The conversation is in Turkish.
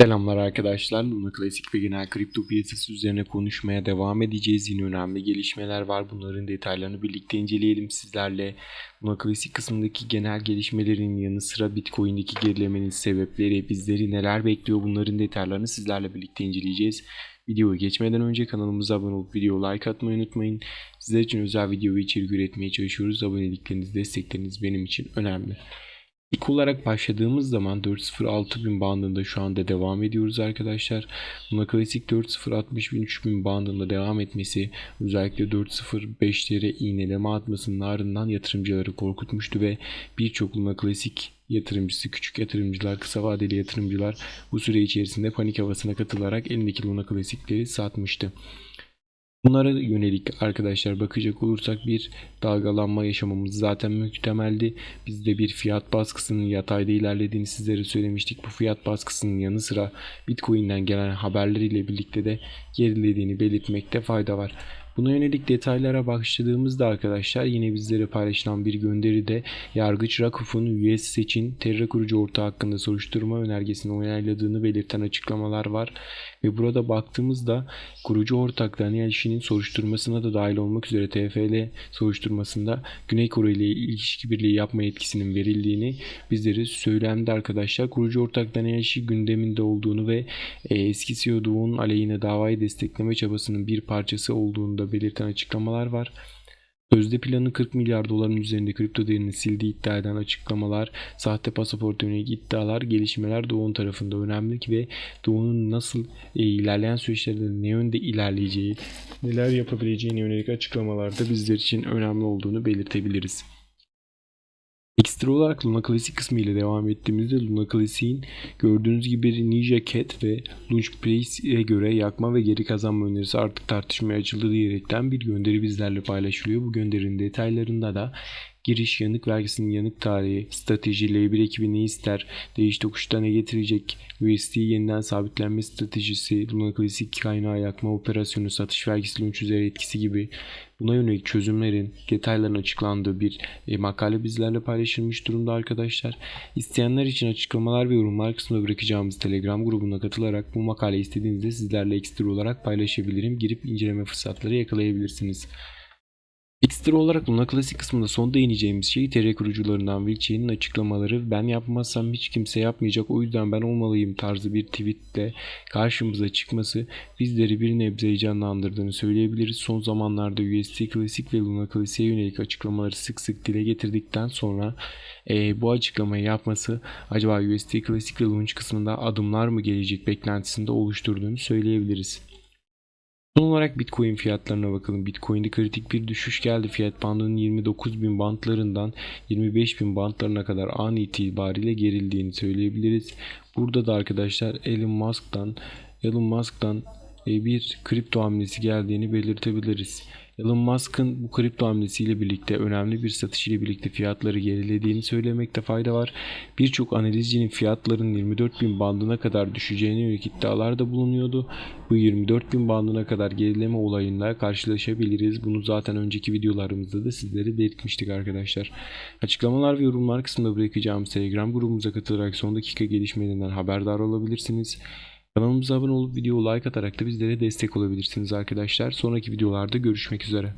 Selamlar arkadaşlar. Luna Klasik ve genel kripto piyasası üzerine konuşmaya devam edeceğiz. Yine önemli gelişmeler var. Bunların detaylarını birlikte inceleyelim sizlerle. Luna Klasik kısmındaki genel gelişmelerin yanı sıra Bitcoin'deki gerilemenin sebepleri, bizleri neler bekliyor bunların detaylarını sizlerle birlikte inceleyeceğiz. Videoya geçmeden önce kanalımıza abone olup video like atmayı unutmayın. Sizler için özel video ve içerik üretmeye çalışıyoruz. Abonelikleriniz, destekleriniz benim için önemli. İlk olarak başladığımız zaman 4.06 bin bandında şu anda devam ediyoruz arkadaşlar. Buna klasik 4.060 bin 3000 bandında devam etmesi özellikle 4.05'lere iğneleme atmasının ardından yatırımcıları korkutmuştu ve birçok Luna klasik yatırımcısı, küçük yatırımcılar, kısa vadeli yatırımcılar bu süre içerisinde panik havasına katılarak elindeki Luna klasikleri satmıştı. Bunlara yönelik arkadaşlar bakacak olursak bir dalgalanma yaşamamız zaten muhtemeldi. Biz de bir fiyat baskısının yatayda ilerlediğini sizlere söylemiştik. Bu fiyat baskısının yanı sıra Bitcoin'den gelen haberleriyle birlikte de gerilediğini belirtmekte fayda var. Buna yönelik detaylara başladığımızda arkadaşlar yine bizlere paylaşılan bir gönderide Yargıç Rakuf'un US seçin terör kurucu ortağı hakkında soruşturma önergesini onayladığını belirten açıklamalar var. Ve burada baktığımızda kurucu ortak Daniel Shin'in soruşturmasına da dahil olmak üzere TFL soruşturmasında Güney Kore ile ilişki birliği yapma yetkisinin verildiğini bizlere söylendi arkadaşlar. Kurucu ortak Daniel Shin gündeminde olduğunu ve e, eski CEO Doğu'nun aleyhine davayı destekleme çabasının bir parçası olduğunu da belirten açıklamalar var. Sözde planı 40 milyar doların üzerinde kripto değerini sildiği iddia eden açıklamalar, sahte pasaport yönelik iddialar, gelişmeler Doğu'nun tarafında önemli ve Doğu'nun nasıl e, ilerleyen süreçlerde ne yönde ilerleyeceği, neler yapabileceğine yönelik açıklamalarda bizler için önemli olduğunu belirtebiliriz. Ekstra olarak Luna Classic kısmı ile devam ettiğimizde Luna Classic'in gördüğünüz gibi Ninja Cat ve Launch Place'e göre yakma ve geri kazanma önerisi artık tartışmaya açıldı diyerekten bir gönderi bizlerle paylaşılıyor. Bu gönderinin detaylarında da giriş yanık vergisinin yanık tarihi, strateji, L1 ekibi ne ister, değiş tokuşta ne getirecek, USD yeniden sabitlenme stratejisi, Luna Classic kaynağı yakma operasyonu, satış vergisi launch üzeri etkisi gibi buna yönelik çözümlerin detaylarının açıklandığı bir e, makale bizlerle paylaşılmış durumda arkadaşlar. İsteyenler için açıklamalar ve yorumlar kısmına bırakacağımız Telegram grubuna katılarak bu makale istediğinizde sizlerle ekstra olarak paylaşabilirim. Girip inceleme fırsatları yakalayabilirsiniz. Ekstra olarak Luna Classic kısmında son değineceğimiz şey TR kurucularından Wilczek'in açıklamaları ben yapmazsam hiç kimse yapmayacak o yüzden ben olmalıyım tarzı bir tweetle karşımıza çıkması bizleri bir nebze heyecanlandırdığını söyleyebiliriz. Son zamanlarda UST Classic ve Luna Classic'e yönelik açıklamaları sık sık dile getirdikten sonra e, bu açıklamayı yapması acaba UST Classic ve Launch kısmında adımlar mı gelecek beklentisinde oluşturduğunu söyleyebiliriz. Son olarak Bitcoin fiyatlarına bakalım. Bitcoin'de kritik bir düşüş geldi. Fiyat bandının 29.000 bantlarından 25.000 bantlarına kadar an itibariyle gerildiğini söyleyebiliriz. Burada da arkadaşlar Elon Musk'tan Elon Musk'tan e, bir kripto hamlesi geldiğini belirtebiliriz. Elon Musk'ın bu kripto hamlesiyle birlikte önemli bir satış ile birlikte fiyatları gerilediğini söylemekte fayda var. Birçok analizcinin fiyatların 24.000 bandına kadar düşeceğine yönelik iddialar da bulunuyordu. Bu 24.000 bandına kadar gerileme olayında karşılaşabiliriz. Bunu zaten önceki videolarımızda da sizlere belirtmiştik arkadaşlar. Açıklamalar ve yorumlar kısmında bırakacağımız Telegram grubumuza katılarak son dakika gelişmelerinden haberdar olabilirsiniz. Kanalımıza abone olup video like atarak da bizlere destek olabilirsiniz arkadaşlar. Sonraki videolarda görüşmek üzere.